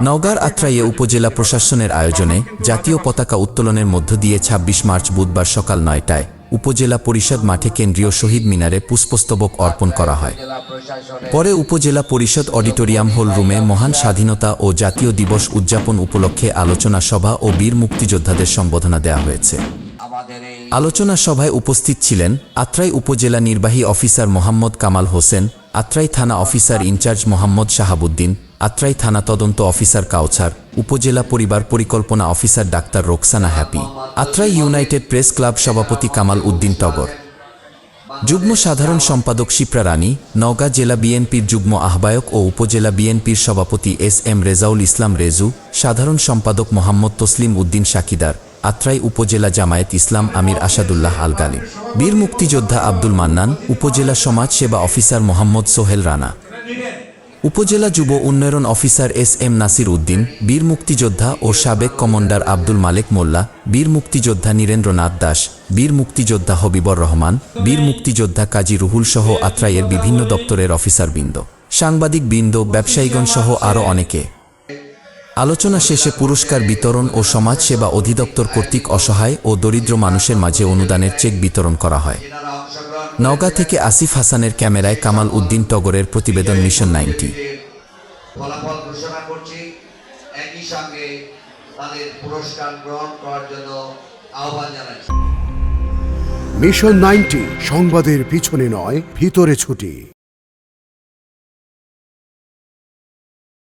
নওগাঁর আত্রাইয়ে উপজেলা প্রশাসনের আয়োজনে জাতীয় পতাকা উত্তোলনের মধ্য দিয়ে ২৬ মার্চ বুধবার সকাল নয়টায় উপজেলা পরিষদ মাঠে কেন্দ্রীয় শহীদ মিনারে পুষ্পস্তবক অর্পণ করা হয়। পরে উপজেলা পরিষদ অডিটোরিয়াম হল রুমে মহান স্বাধীনতা ও জাতীয় দিবস উদযাপন উপলক্ষে আলোচনা সভা ও বীর মুক্তিযোদ্ধাদের সম্বোধনা দেওয়া হয়েছে। আলোচনা সভায় উপস্থিত ছিলেন আত্রাই উপজেলা নির্বাহী অফিসার মোহাম্মদ কামাল হোসেন, আত্রাই থানা officer in charge Mohammad Shahabuddin, Atrai থানা তদন্ত অফিসার কাউছার, উপজেলা পরিবার পরিকল্পনা officer doctor Roksana Happy, Atrai United Press Club সভাপতি কামাল উদ্দিন টগর। যুগ্ম সাধারণ সম্পাদক শিপ্রা রানী, নওগাঁ জেলা বিএনপির যুগ্ম আহ্বায়ক ও উপজেলা বিএনপির সভাপতি এস এম রেজাউল ইসলাম রেজু, সাধারণ সম্পাদক মোহাম্মদ তসলিম উদ্দিন শাকিদার আত্রাই উপজেলা জামায়াত ইসলাম আমির আসাদুল্লাহ আল বীর মুক্তিযোদ্ধা আব্দুল মান্নান, উপজেলা সমাজ সেবা অফিসার মোহাম্মদ সোহেল রানা। উপজেলা যুব উন্নয়ন officer S M Nasir Uddin, বীর মুক্তিযোদ্ধা ও সাবেক কমান্ডার আব্দুল মালেক মোল্লা, বীর মুক্তিযোদ্ধা নীরেন্দ্রনাথ দাস, বীর মুক্তিযোদ্ধা হবিবর রহমান, বীর মুক্তিযোদ্ধা কাজী রুহুল সহ আত্রাইয়ের বিভিন্ন দপ্তরের অফিসারবৃন্দ। সাংবাদিক বৃন্দ ব্যবসায়ীগণ সহ আরও অনেকে। আলোচনা শেষে পুরস্কার বিতরণ ও সমাজ সেবা অধিদপ্তর কর্তৃক অসহায় ও দরিদ্র মানুষের মাঝে অনুদানের চেক বিতরণ করা হয়। নওগাঁ থেকে আসিফ হাসানের ক্যামেরায় কামাল উদ্দিন টগরের প্রতিবেদন মিশন নাইনটি। ফলাফল ঘোষণা করছি একই সঙ্গে তাদের পুরস্কার গ্রহণ করার জন্য আহ্বান জানাচ্ছি। মিশন নাইনটি সংবাদের পিছনে নয় ভিতরে ছুটি।